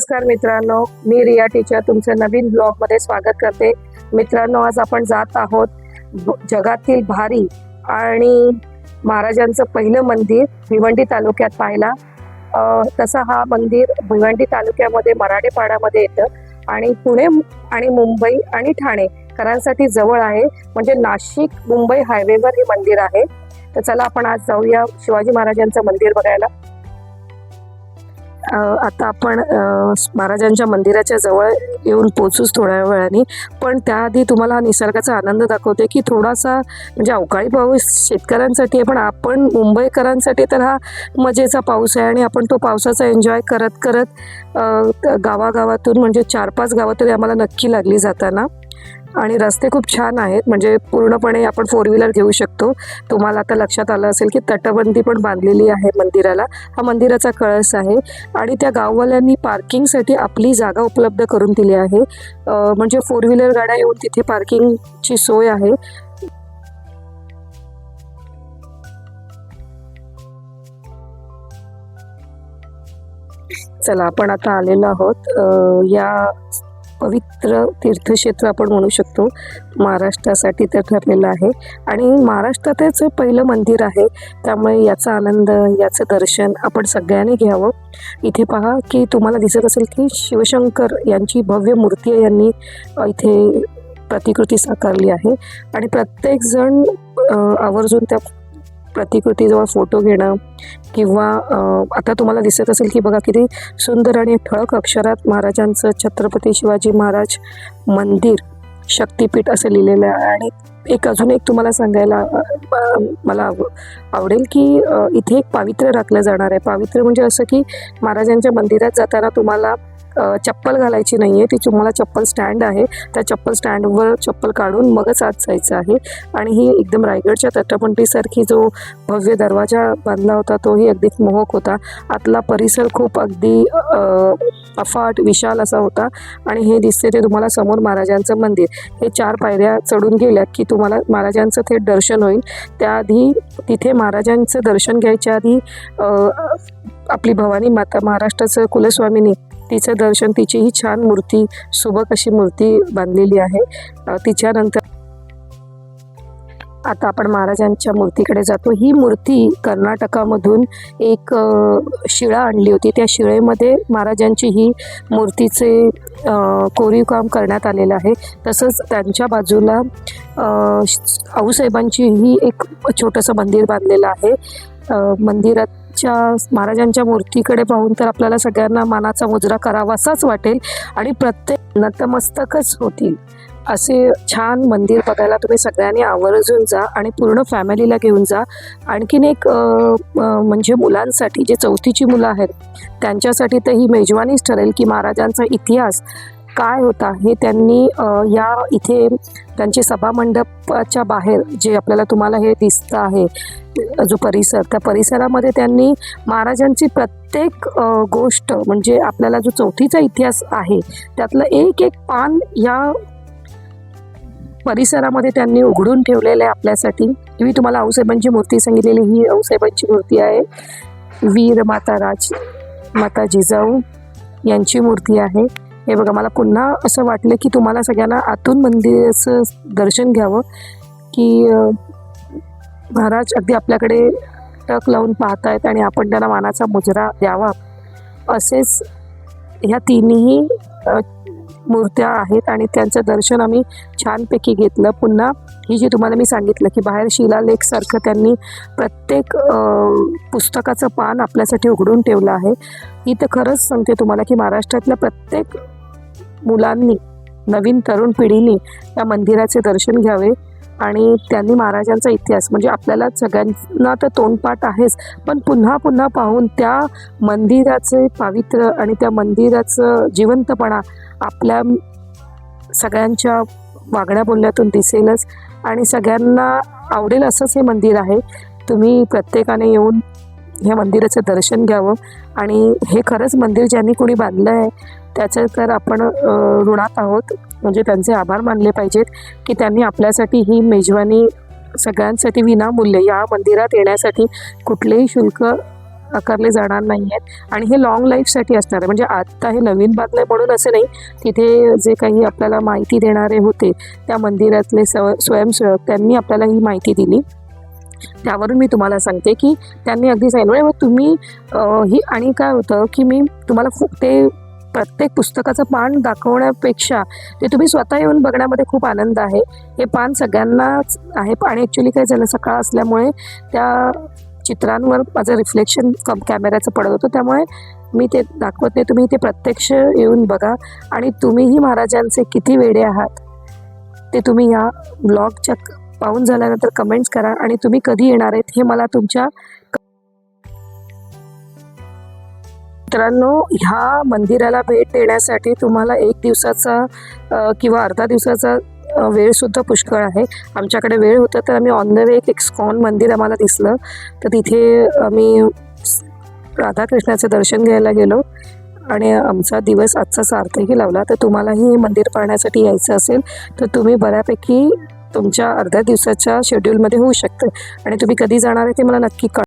नमस्कार मित्रांनो मी रिया टीचर तुमचं नवीन ब्लॉगमध्ये स्वागत करते. मित्रांनो आज आपण जात आहोत जगातील भारी आणि महाराजांचं पहिलं मंदिर भिवंडी तालुक्यात पाहायला. तसं हा मंदिर भिवंडी तालुक्यामध्ये मराठेपाड्यामध्ये येतं. आणि पुणे आणि मुंबई आणि ठाणे करांसाठी जवळ आहे. म्हणजे नाशिक मुंबई हायवेवर हे मंदिर आहे. तर चला आपण आज जाऊया शिवाजी महाराजांचं मंदिर बघायला. आता आपण महाराजांच्या मंदिराच्या जवळ येऊन पोचूच थोड्या वेळाने. पण त्याआधी तुम्हाला हा निसर्गाचा आनंद दाखवते की थोडासा म्हणजे अवकाळी पाऊस शेतकऱ्यांसाठी आहे पण आपण मुंबईकरांसाठी तर हा मजेचा पाऊस आहे आणि आपण तो पावसाचा एन्जॉय करत करत गावागावातून म्हणजे चार पाच गावातून तरी आम्हाला नक्की लागली जाताना. आणि रस्ते खूप छान आहेत. म्हणजे पूर्णपणे आपण फोर व्हीलर घेऊ शकतो. तुम्हाला आता लक्षात आलं असेल की तटबंदी पण बांधलेली आहे मंदिराला. हा मंदिराचा कळस आहे आणि त्या गाववाल्यांनी पार्किंगसाठी आपली जागा उपलब्ध करून दिली आहे. म्हणजे फोर व्हीलर गाड्या येऊन तिथे पार्किंगची सोय आहे. चला आपण आता आलेलो आहोत. या पवित्र तीर्थक्षेत्र आपण म्हणू शकतो. महाराष्ट्रासाठी तर ठरलेलं आहे. आणि महाराष्ट्रातच पहिलं मंदिर आहे. त्यामुळे याचा आनंद याचं दर्शन आपण सगळ्यांनी घ्यावं. इथे पहा की तुम्हाला दिसत असेल की शिवशंकर यांची भव्य मूर्ती यांनी इथे प्रतिकृती साकारली आहे. आणि प्रत्येकजण आवर्जून त्या प्रतिकृतीजवळ फोटो घेणं किंवा आता तुम्हाला दिसत असेल की बघा किती सुंदर आणि ठळक अक्षरात महाराजांचं छत्रपती शिवाजी महाराज मंदिर शक्तिपीठ असं लिहिलेलं आहे. आणि एक अजून एक तुम्हाला सांगायला मला आव- आवडेल की इथे एक पावित्र्य राखलं जाणार आहे. पावित्र्य म्हणजे असं की महाराजांच्या मंदिरात जाताना तुम्हाला चप्पल घालायची नाही आहे ती तुम्हाला चप्पल स्टँड आहे. त्या चप्पल स्टँडवर चप्पल काढून मगच आत जायचं आहे. आणि ही एकदम रायगडच्या तटपंटीसारखी जो भव्य दरवाजा बांधला होता तोही अगदी मोहक होता. आतला परिसर खूप अगदी अफाट विशाल असा होता. आणि हे दिसते ते तुम्हाला समोर महाराजांचं मंदिर. हे चार पायऱ्या चढून गेल्या की तुम्हाला महाराजांचं थेट दर्शन होईल. त्याआधी तिथे महाराजांचं दर्शन घ्यायच्या आधी आपली भवानी माता महाराष्ट्राचं कुलस्वामिनी तिचं दर्शन तिची ही छान मूर्ती सुबक अशी मूर्ती बांधलेली आहे. तिच्यानंतर आता आपण महाराजांच्या मूर्तीकडे जातो. ही मूर्ती कर्नाटकामधून एक शिळा आणली होती. त्या शिळेमध्ये महाराजांची ही मूर्तीचे कोरीव काम करण्यात आलेलं आहे. तसंच त्यांच्या बाजूला आऊसाहेबांची ही एक छोटंसं मंदिर बांधलेलं आहे. मंदिरात मंदिराच्या महाराजांच्या मूर्तीकडे पाहून तर आपल्याला सगळ्यांना मानाचा मुजरा करावासाच वाटेल आणि प्रत्येक नतमस्तकच होतील. असे छान मंदिर बघायला तुम्ही सगळ्यांनी आवर्जून जा आणि पूर्ण फॅमिलीला घेऊन जा. आणखीन एक म्हणजे मुलांसाठी जे चौथीची मुलं आहेत त्यांच्यासाठी तर ही मेजवानीच ठरेल की महाराजांचा इतिहास काय होता हे त्यांनी या इथे त्यांचे सभामंडपाच्या बाहेर जे आपल्याला तुम्हाला हे दिसतं आहे जो परिसर त्या परिसरामध्ये त्यांनी महाराजांची प्रत्येक गोष्ट म्हणजे आपल्याला जो चौथीचा इतिहास आहे त्यातलं एक एक पान या परिसरामध्ये त्यांनी उघडून ठेवलेलं आहे आपल्यासाठी. मी तुम्हाला आऊसाहेबांची मूर्ती सांगितलेली ही आऊसाहेबांची मूर्ती आहे. वीर माता राज माता जिजाऊ यांची मूर्ती आहे. हे बघा मला पुन्हा असं वाटलं की तुम्हाला सगळ्यांना आतून मंदिराचं दर्शन घ्यावं की महाराज अगदी आपल्याकडे टक लावून पाहतायत आणि आपण त्यांना मानाचा मुजरा द्यावा. असेच ह्या तिन्ही मूर्त्या आहेत आणि त्यांचं दर्शन आम्ही छानपैकी घेतलं. पुन्हा ही जी तुम्हाला मी सांगितलं की बाहेर शिलालेखसारखं त्यांनी प्रत्येक पुस्तकाचं पान आपल्यासाठी उघडून ठेवलं आहे. ही तर खरंच सांगते तुम्हाला की महाराष्ट्रातल्या प्रत्येक मुलांनी नवीन तरुण पिढीने या मंदिराचे दर्शन घ्यावे. आणि त्यांनी महाराजांचा इतिहास म्हणजे आपल्याला सगळ्यांना तर तोंडपाठ आहेच पण पुन्हा पुन्हा पाहून त्या मंदिराचे पावित्र्य आणि त्या मंदिराचं जिवंतपणा आपल्या सगळ्यांच्या वागण्या बोलण्यातून दिसेलच आणि सगळ्यांना आवडेल असंच हे मंदिर आहे. तुम्ही प्रत्येकाने येऊन ह्या मंदिराचं दर्शन घ्यावं आणि हे खरंच मंदिर ज्यांनी कोणी बांधलं आहे त्याचं तर आपण ऋणात आहोत. म्हणजे त्यांचे आभार मानले पाहिजेत की त्यांनी आपल्यासाठी ही मेजवानी सगळ्यांसाठी विनामूल्य या मंदिरात येण्यासाठी कुठलेही शुल्क आकारले जाणार नाही आहेत आणि हे लॉंग लाईफसाठी असणार आहे. म्हणजे आत्ता हे नवीन बांधलं म्हणून असं नाही. तिथे जे काही आपल्याला माहिती देणारे होते त्या मंदिरातले स स्वयंसेवक त्यांनी आपल्याला ही माहिती दिली. त्यावरून मी तुम्हाला सांगते की त्यांनी अगदी सांगितलं मग तुम्ही ही आणि काय होतं की मी तुम्हाला खूप ते प्रत्येक पुस्तकाचं पान दाखवण्यापेक्षा ते तुम्ही स्वतः येऊन बघण्यामध्ये खूप आनंद आहे. हे पान सगळ्यांनाच आहे आणि ॲक्च्युली काय झालं सकाळ असल्यामुळे त्या चित्रांवर माझं रिफ्लेक्शन कम कॅमेऱ्याचं पडत होतं. त्यामुळे मी ते दाखवत नाही. तुम्ही ते प्रत्यक्ष येऊन बघा आणि तुम्हीही महाराजांचे किती वेडे आहात. ते तुम्ही या ब्लॉगच्या पाहून झाल्यानंतर कमेंट्स करा आणि तुम्ही कधी येणार आहेत हे मला तुमच्या मित्रांनो ह्या मंदिराला भेट देण्यासाठी तुम्हाला एक दिवसाचा किंवा अर्धा दिवसाचा वेळसुद्धा पुष्कळ आहे. आमच्याकडे वेळ होता तर आम्ही ऑन द वे एक एक्सकॉन मंदिर आम्हाला दिसलं. तर तिथे आम्ही राधाकृष्णाचं दर्शन घ्यायला गेलो. आणि आमचा दिवस आजचा सार्थही लावला. तर तुम्हालाही हे मंदिर पाहण्यासाठी यायचं असेल तर तुम्ही बऱ्यापैकी तुमच्या अर्ध्या दिवसाच्या शेड्यूलमध्ये होऊ शकतं. आणि तुम्ही कधी जाणार आहे ते मला नक्की कळ